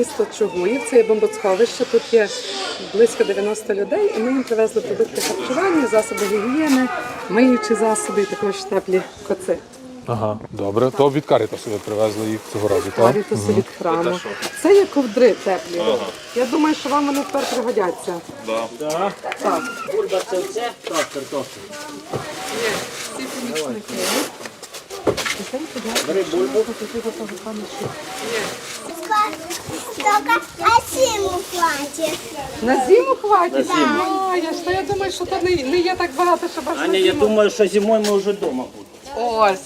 Місто Чугуїв, це є бомбосховище. Тут є близько 90 людей, і ми їм привезли продукти харчування, засоби гігієни, миючі засоби і також теплі коци. Ага, добре. То від Карітасу ви привезли їх цього разу, так? Карітусу від храму. Це є ковдри теплі. Я думаю, що вам вони тепер пригодяться. Да. Так. Бульба це все, так, картофель. Ці помічники. Бери бульбу. Только осину платье. На зиму хватить? А, я ж то я думаю, що то не, не є так багато, щоб аж на Аня, я зиму. думаю, що зимою ми вже вдома будемо. Ось.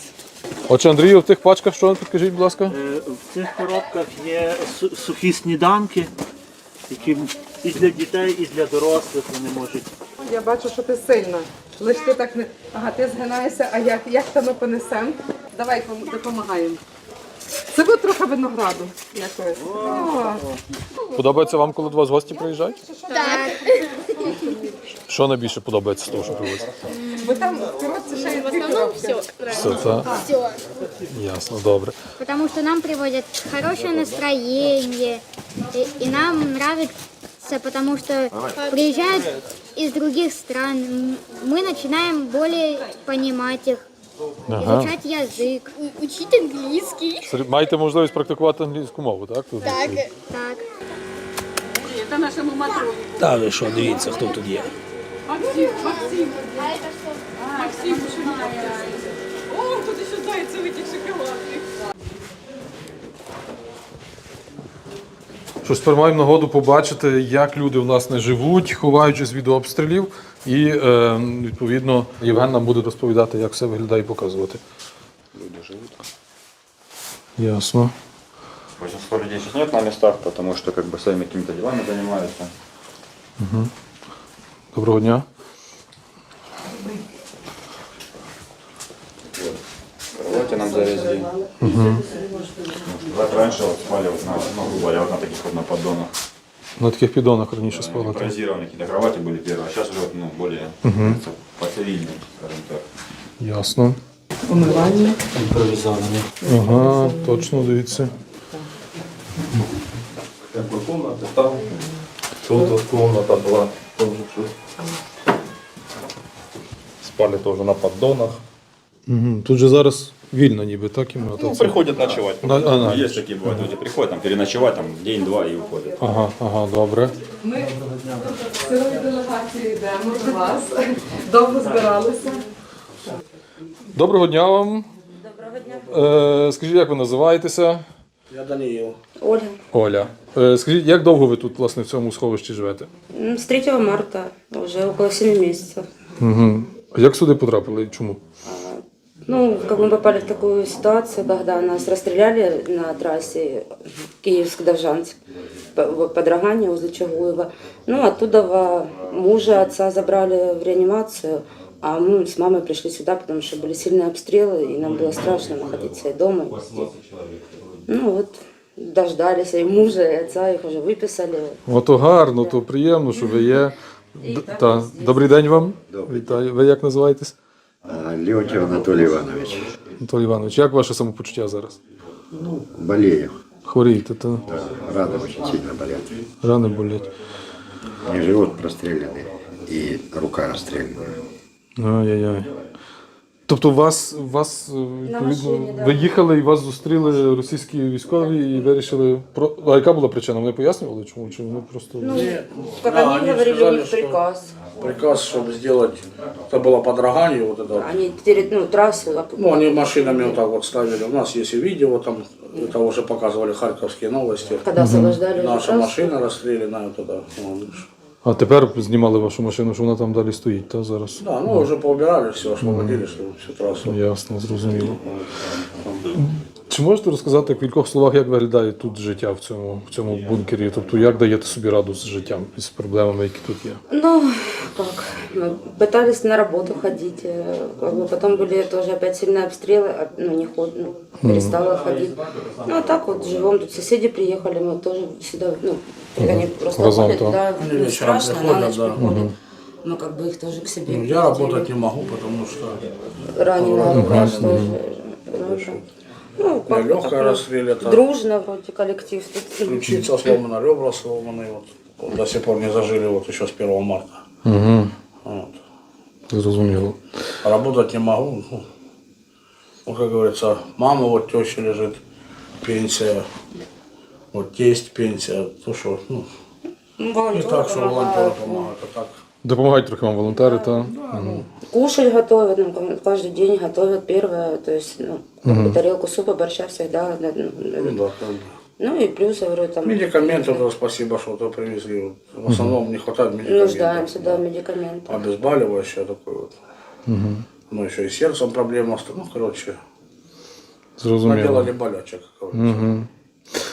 Отже, Андрію, в тих пачках що підкажіть, будь ласка? Е, В цих коробках є су- сухі сніданки, які і для дітей, і для дорослих вони можуть. Я бачу, що ти сильна. Лиш ти так не. Ага, ти згинаєшся, а як, як то ми понесемо? Давай пом- допомагаємо. Це буде трохи винограду якогось. О, Подобається вам, коли до вас гості приїжджають? Так. Що найбільше подобається з того, що привозять? бо там в коробці ще є дві коробки. Все це Все. ясно, добре. Потому что нам приводят хорошее настроение, и, и нам нравится, потому что приезжают из других стран, М, мы начинаем более понимать их, Ага. изучать язык. Учить англійський. Сер- Маєте можливість практикувати англійську мову, так? Тут? Так. Так. Це нашому матроні. Та ви що, дивіться, хто тут є. Максим, Максим. Максим починає. О, тут ще этих шоколадний. Що ж, тепер маємо нагоду побачити, як люди в нас не живуть, ховаючись від обстрілів. І е, відповідно Євген нам буде розповідати, як все виглядає і показувати. Люди живут. Ясно. Большинство людей сейчас нет на местах, потому что как бы своими какими-то делами занимаются. Доброго дня. Кровати нам завезли. Вот раньше вот спали вот на, ну, грубо говоря, вот на таких вот на поддонах. На таких піддонах раніше спали. так? Импровизированные какие-то кровати были первые, а сейчас уже вот, ну, более говорится, поцивильные, скажем так. Ясно. Умивання. Імпровізовані. Ага, точно дивіться. Как бы комната там, тут вот комната была, тоже что спали тоже на поддонах. Угу. Тут же зараз вільно ніби, так кімната. Ну, Це- приходят ночевать. Да, а, на. Есть такие бывают, люди приходят, там, переночевать, там, день-два и уходят. Ага, ага, добре. Ми з цілою делегацією йдемо до вас. Довго збиралися. Доброго дня вам. Доброго дня. Е, скажіть, як ви називаєтеся? Я Даниїл. Оля. Оля. Е, скажіть, як довго ви тут власне в цьому сховищі живете? С 3 марта, уже около 7 месяцев. Угу. Як сюди потрапили і чому? Ну, как мы попали в такую ситуацию, когда нас расстреляли на трассе Киевск-Довжанск, по- в- под Рогане возле Чагуева. Ну, оттуда во- мужа, отца забрали в реанимацию, а мы с мамой пришли сюда, потому что были сильные обстрелы, и нам было страшно находиться и дома. и здесь. Ну, вот, дождались и мужа, и отца, их уже выписали. Ото гарно, то приємно, що ви є. Д- та. Добрий день вам. Вітаю. Ви як називаєтесь? Леонтьев Анатолий Иванович. Анатолій Іванович, як ваше самопочуття зараз? Ну, Болею. Хворієте, Да, Раны очень сильно болят. рани болять. И живот простреленный, и рука расстрелянная. Ай-яй-яй. Тобто вас, вас е, відповідно, ви їхали і вас зустріли російські військові і вирішили про. А яка була причина? Вони пояснювали, чому? Чи вони просто. Ну, как Да, они они говорили, у сказали, них что- приказ. Приказ, чтобы сделать, это было под Рогане, вот это. Они перед, ну, трассу оп- Ну, они машинами вот так вот ставили. У нас есть и видео, там, это уже показывали харьковские новости. когда освобождали эту Наша трассу. машина расстреляна туда. Ну, а тепер знімали вашу машину, що вона там далі стоїть, та зараз. Да, ну вже пообирали все, освободили, что всю трасу. Ясно, зрозуміло. Чи можете розказати в кількох словах, як виглядає тут життя в цьому, в цьому бункері? Тобто, як даєте собі раду з життям з проблемами, які тут є? Ну, как, мы пытались на работу ходить, э, как бы потом были тоже опять сильные обстрелы, а, ну, не ход, ну, перестала ходить. Ну, а так вот живем, тут соседи приехали, мы тоже сюда, ну, они просто Разом, ходят, да. да, Они ну, страшно, на приходят, ночь да. приходят. ну, как бы их тоже к себе. Ну, я работать не могу, потому что Раненая рука, что же. рука. Ну, как бы легкая так, расстрелята, Дружно вроде коллектив. Ключица сломана, ребра сломаны, вот, вот до сих пор не зажили, вот еще с 1 марта. Угу. Вот. Зрозуміло. Работать не могу. Ну, ну, как говорится, мама вот теща лежит, пенсия, вот тесть пенсия, то что, ну, ну, не волонтеры так, что волонтеры помогают, помогают, а так. Допомагають трохи вам волонтери, та? Кушать готовят, ну, каждый день готовят первое, то есть, ну, как бы тарелку супа, борща всегда. да, ну, Ну, да, как бы. Ну и плюс, я говорю, там Медикаменты, да, спасибо, что то привезли. В основном не хватает медикаментов. нуждаемся, да, в медикаментах. Обезболивающее такое вот. Ну, еще и сердцем проблема. Ну, короче, Зрозуміло. наделали болячек, как говорится.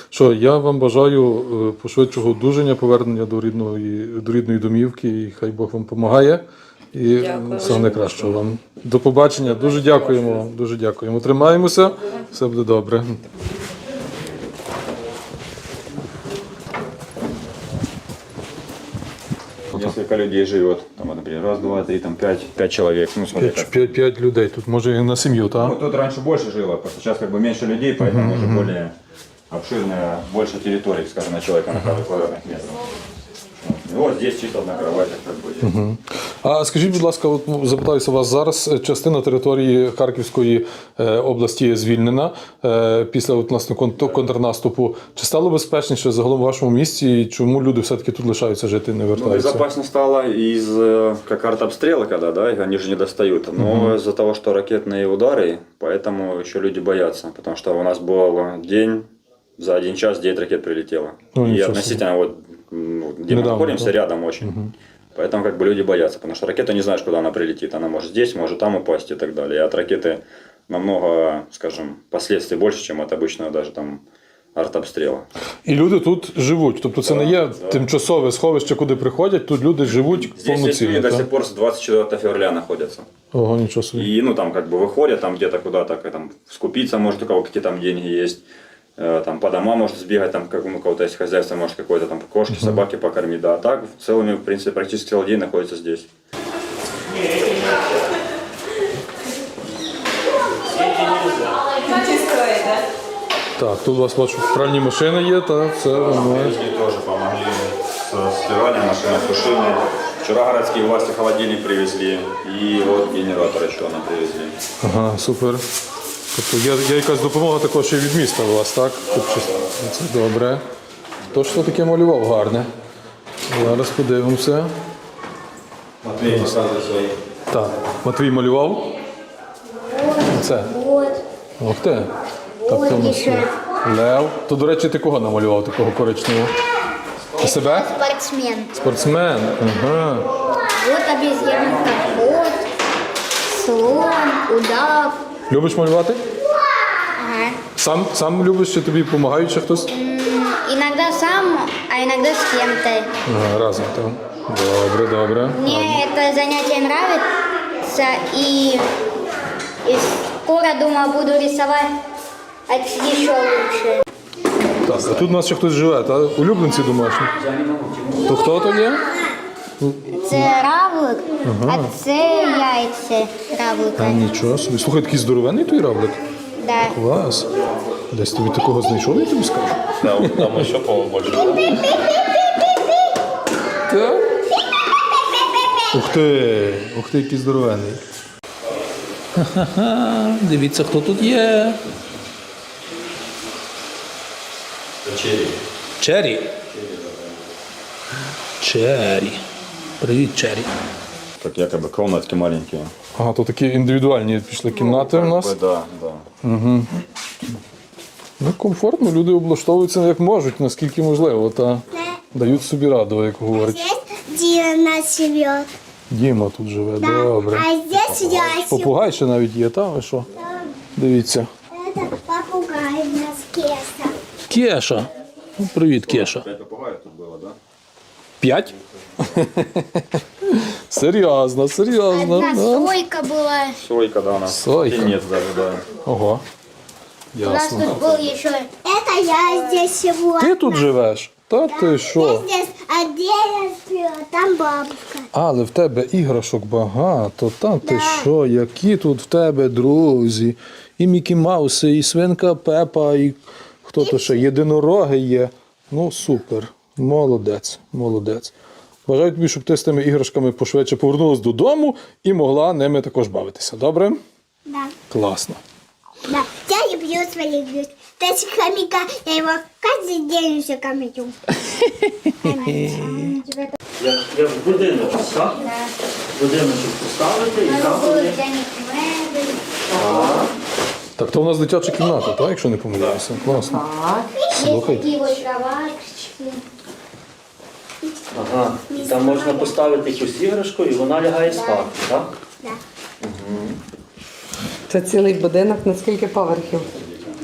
Що я вам бажаю е, пошвидшого одужання, повернення до рідної, до рідної домівки, і хай Бог вам допомагає. І Дякую. всього найкращого вам. До побачення. Дуже дякуємо вам. Дуже дякуємо. Тримаємося. Все буде добре. Несколько людей живет, там, вот, например, раз, два, три, там, пять, пять человек, ну, смотри, П'ять, как. п'ять, п'ять людей. Тут може і на сім'ю, Ну, так? тут раньше больше жило, просто сейчас как бы меньше людей, поэтому уже более обширная, больше территорий, скажем, на человека на каждый квадратных метров. Вот. И вот здесь чисто на кроватях как бы. здесь. А скажіть, будь ласка, от ну, запитаюся вас зараз. е, Частина території Харківської е, області звільнена е, після от, власне кон- контрнаступу. Чи стало безпечніше загалом в вашому місті? І чому люди все-таки тут лишаються жити, не Ну, вертаються? безопаснее стало из э, как артобстрела, когда, да, их они же не достают. Но из-за того, что ракетные удары, поэтому еще люди боятся. Потому что у нас был день, за один час 9 ракет прилетело. Ну, и ничего относительно вот, ну, где мы Недавно, находимся, да? рядом очень. Поэтому как бы люди боятся, потому что ракета не знаешь, куда она прилетит. Она может здесь, может там упасть и так далее. И от ракеты намного, скажем, последствий больше, чем от обычного даже там артобстрела. І люди тут живуть. Тобто це не є тимчасове сховище, куди приходять. Тут люди живуть Здесь есть люди повноцінно. до так? сих пор с 24 февраля находятся. Ого, нічого собі. И, ну, там, как бы выходят, там где-то куда-то как, там, скупиться, может, у кого какие там деньги есть, э, Там, по домам может сбегать, там, как, ну, у кого-то есть хозяйство, может, какое-то там кошки, собаки покормить, да, а так, целыми, в принципе, практически целый день находится здесь. Так, тут у вас бачу пральні машини є, та це воно. Привезли тоже, помогли с стиральной машиной, сушильной. Вчера городские власти холодильник привезли, и вот генератор еще нам привезли. Ага, супер. Тобто є, є якась допомога також і від міста у вас, так? Тобто, це добре. Хто ж таке малював гарне? Зараз подивимося. Матвей, показывай свои. Так, Матвій малював. Це. Ох ти. Нас є Лев. То, до речі, ти кого намалював такого коричневого? Ти себе? Спортсмен. Спортсмен. Ага. Вот обезьянка, кот, слон, удав. Любиш малювати? Ага. Сам, сам любиш, чи тобі допомагає ще хтось? Иногда сам, а иногда с кем-то. Ага, разом, так. Добре, добре. Мне это занятие нравится, и, и скоро, думаю, буду рисовать еще лучше. Так, а тут у нас ще хтось живе, та? Улюбленці домашні. То хто то є? Це равлик, а це яйце равлика. Нічого собі. Слухай, такий здоровенний той равлик. Да. Клас. Десь тобі такого знайшов, я тобі скажу. Там, там еще. Так? Ух ти! Ух ти, який здоровенний. Ха-ха-ха, дивіться, хто тут є. Черри. Чері. Чері. Привіт, Чері. Как якобы комнатки маленькие. Ага, то такі індивідуальні пішли кімнати у нас. Да, да. Ну, комфортно, люди облаштовуються як можуть, наскільки можливо, та дають собі раду, як говорять. Дина живет. Діма тут живе, добре. А здесь я. Попугай ще навіть є, та ви що? Дивіться. Это попугай у нас Кеса. Кеша. Ну, привіт, Кеша. П'ять? серйозно, серйозно. Одна да. сойка была. Сойка, да, у нас. Сойка. Птенец даже, да. Ого. У нас Ясно. тут был еще Это я здесь живу. Ти тут живеш? Та ти що? Здесь, а где я сплю? Там бабушка. Але в тебе іграшок багато. Та ти що, які тут в тебе друзі? І Мікі Мауси, і свинка Пепа, і хто то ще, єдинороги є. Ну, супер. Молодець, молодець. Бажаю тобі, щоб ти з тими іграшками пошвидше повернулась додому і могла ними також бавитися. Добре? Да. Класно. Да. Я люблю своих блюд. Даже хомяка, я его каждый день уже кормлю. Як, як в будиночок, так? Будиночок поставити і там буде. Так, то у нас дитяча кімната, так, якщо не помиляюся. Класно. Слухай. Такие вот кроваточки. Ага. І там можна поставити якусь іграшку і вона лягає спати, так? Це цілий будинок на скільки поверхів?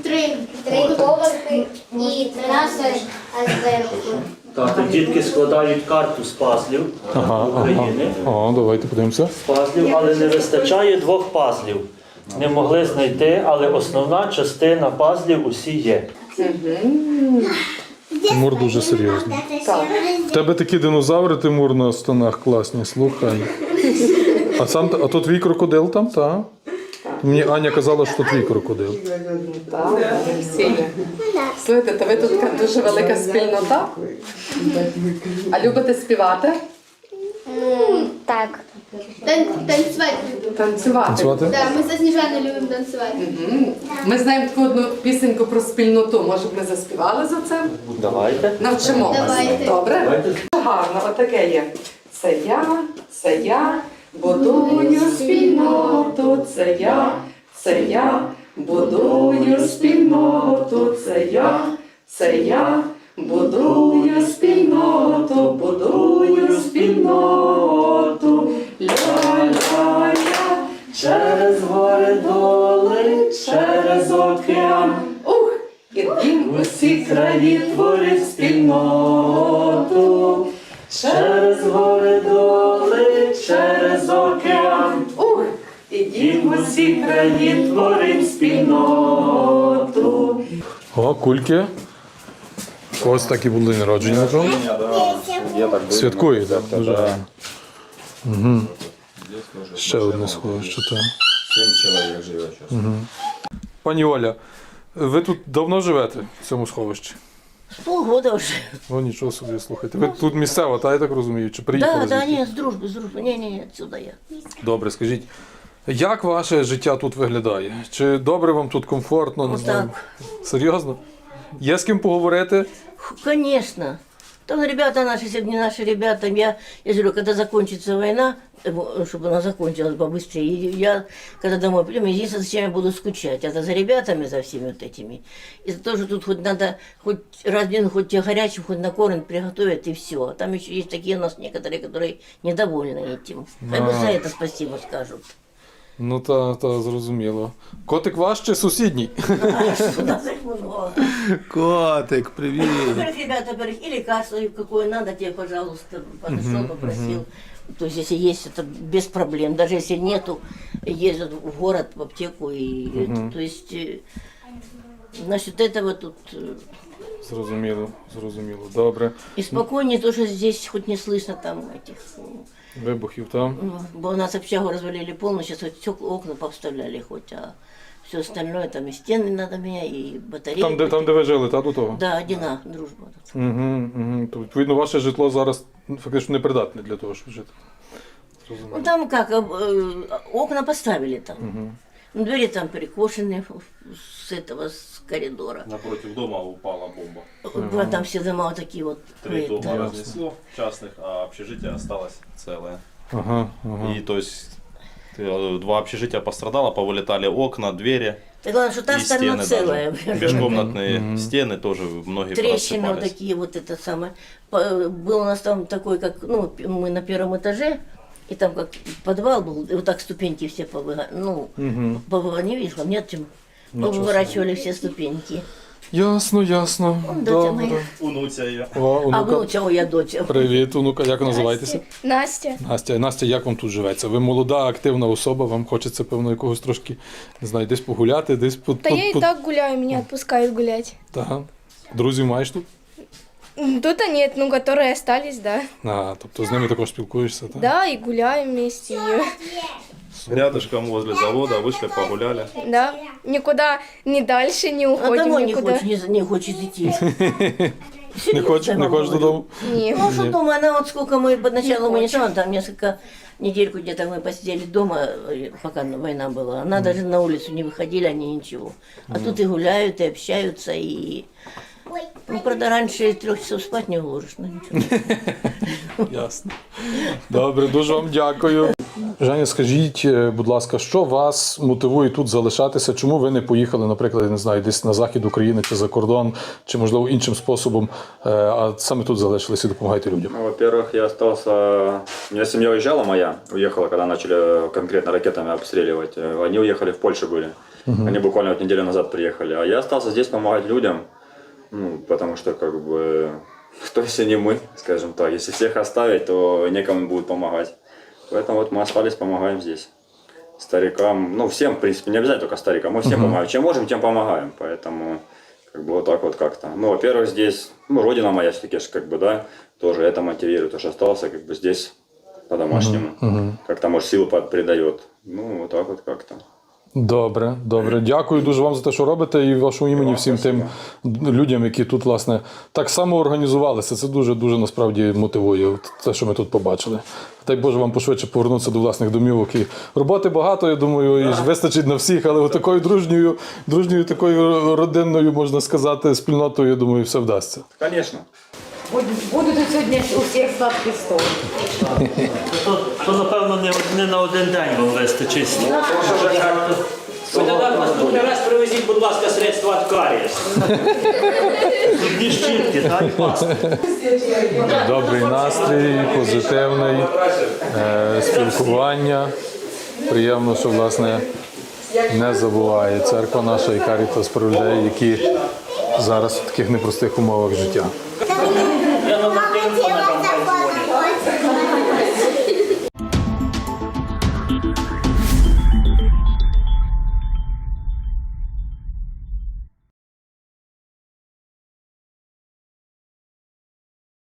Три. Три поверхи і 13 зверху. Так, дітки складають карту з пазлів України. О, давайте подивимося. Пазлів, але не вистачає двох пазлів. Не могли знайти, але основна частина пазлів усі є. Тимур дуже серйозний. В тебе такі динозаври, Тимур, на станах класні, слухай. А сам а то твій крокодил там, так? Мені Аня казала, що твій крокодил. Так. Слухайте, то ви тут дуже велика спільнота. А любите співати? Так. Танцевать. Танцювати? Танцювати? Да, мы со Снежаной любим танцевать. Ми знаємо таку одну пісеньку про спільноту. Може б ми заспівали за це? Давайте. Навчимо вас. Давайте. Добре? Давайте. Гарно, отаке є. Це я, це я, будую спільноту, це я, це я, будую спільноту, це я, це я, будую усі краї творить спільноту. О, кульки. Ось такі були народження. напевно. Я Святкує, так? Дуже гарно. Угу. Ще одне сховище, так. 7 человек живет сейчас. Пані Оля, ви тут давно живете в цьому сховищі? Полгода уже. Ну нічого собі слухайте. Ви тут місцева, та я так розумію, чи приїхали? Да, да, звідти? не, с дружбы, с дружбы. Не-не-не, отсюда я. Добре, скажіть, як ваше життя тут виглядає? Чи добре вам тут комфортно? Не Вот знаю. так. Серйозно? Є з ким поговорити? Фу, Конечно. Там ребята наши, если бы не наши ребята, я, я же говорю, когда закончится война, э, во- чтобы она закончилась побыстрее, и я, когда домой приду, единственное, зачем я буду скучать, это за ребятами, за всеми вот этими. И за то, что тут хоть надо, хоть раз в день, хоть тебе горячим, хоть накормят, приготовят, и все. Там еще есть такие у нас некоторые, которые недовольны этим. Хай бы за это спасибо скажут. Ну та, та зрозуміло. Котик ваш чи сусідній? Сюда заходу. Котик, привіт. Во-первых, ребята, во-первых, или лекарство какое надо тебе, пожалуйста, подошел, попросил. То есть, если есть, это без проблем. Даже если нету, ездят в город, в аптеку. И, это, то есть, э, насчет этого тут... э, Зрозуміло, зрозуміло. Добре. И спокойнее тоже здесь хоть не слышно там этих... ну, Вибухів там. Ну, бо у нас общагу развалили полностью, сейчас хоть стек- окна повставляли хоть, а все остальное там и стены надо менять, и батареи. Там, де, там, де ви жили, та до того? Да, одина дружба. тут. Угу, угу. То, відповідно, ваше житло зараз ну, фактично непридатне для того, щоб жити. Ну Зрозуміло. там как, э, окна поставили там. Ну, Двери там перекошены с этого, с коридора. Напротив дома упала бомба. Вот Там все дома вот такие вот. Три дома разнесло частных, а общежитие осталось целое. Ага, ага. И то есть э, два общежития пострадало, повылетали окна, двери Так главное, что та и сторона стены целая. даже. Межкомнатные стены тоже многие Трещины вот такие вот это самое. По- Был у нас там такой, как, ну, мы на первом этаже, и там как подвал был, и вот так ступеньки все повыга... ну, повыга- не видишь, вам нет чем. Повыворачивали все ступеньки. Ясно, ясно. доча Добре. моя. Унуця ее. О, А онука. внуча моя доча. Привіт, онука, як називаєтеся? Настя. Настя, Настя, як вам тут живеться? Ви молода, активна особа, вам хочеться, певно, якогось трошки, не знаю, десь погуляти, десь по. Да я и так гуляю, меня отпускают гулять. Та. Друзів маєш тут? Тут нет, ну, которые остались, да. А, тобто з ними також спілкуєшся, так? Да, и гуляем вместе, и, Рядышком возле завода вышли, погуляли. да, никуда не дальше не А уходим домой не никуда. хочет, не, не хочет идти. Не хочеш, не хочеш додому? Не. Ну, что дома, она вот сколько мы, поначалу мы не там, там несколько недельку где-то мы посидели дома, э, пока война была. Она даже на улицу не выходили, они ничего. А тут и гуляют, и общаются, и... Ну, правда, раньше трех часов спать не уложишь, но ничего. Ясно. Добре, дуже вам дякую. Женя, скажіть, е, будь ласка, що вас мотивує тут залишатися? Чому ви не поїхали, наприклад, я не знаю, десь на захід України чи за кордон, чи можливо іншим способом, е, а саме тут залишилися і допомагаєте людям? Ну, во-первых, я остался... У меня семья уезжала моя, уехала, когда начали конкретно ракетами обстреливать. Э, Они уехали в Польшу были. Они буквально вот неделю назад приехали. А я остался здесь помогать людям, Ну, потому что как бы... Кто если не мы, скажем так. Если всех оставить, то некому будет помогать. Поэтому вот мы остались, помогаем здесь. Старикам, ну всем, в принципе, не обязательно только старикам, мы всем помогаем. Чем можем, тем помогаем. Поэтому как бы вот так вот как-то. Ну, во-первых, здесь, ну, родина моя все-таки, как бы, да, тоже это мотивирует, потому что остался как бы здесь по-домашнему. Как-то, может, силу придает. Ну, вот так вот как-то. Добре, добре. Дякую дуже вам за те, що робите, і вашому імені всім тим людям, які тут, власне, так само організувалися. Це дуже дуже насправді мотивує. Те, що ми тут побачили. Дай Боже вам пошвидше повернутися до власних домівок. І роботи багато, я думаю, і ж вистачить на всіх, але такою дружньою, дружньою такою родинною, можна сказати, спільнотою, я думаю, все вдасться. Конечно. Буде тут сьогодні у всіх сладкий стол. То, то напевно, не, не на один день вам вистачить. Ви тоді наступний раз привезіть, будь ласка, средства від карієс. Зубні щітки, так, і паста. Добрий настрій, позитивний, е, спілкування. Приємно, що власне не забуває церква наша і карітас про людей, які зараз в таких непростих умовах життя. Я номер телефона там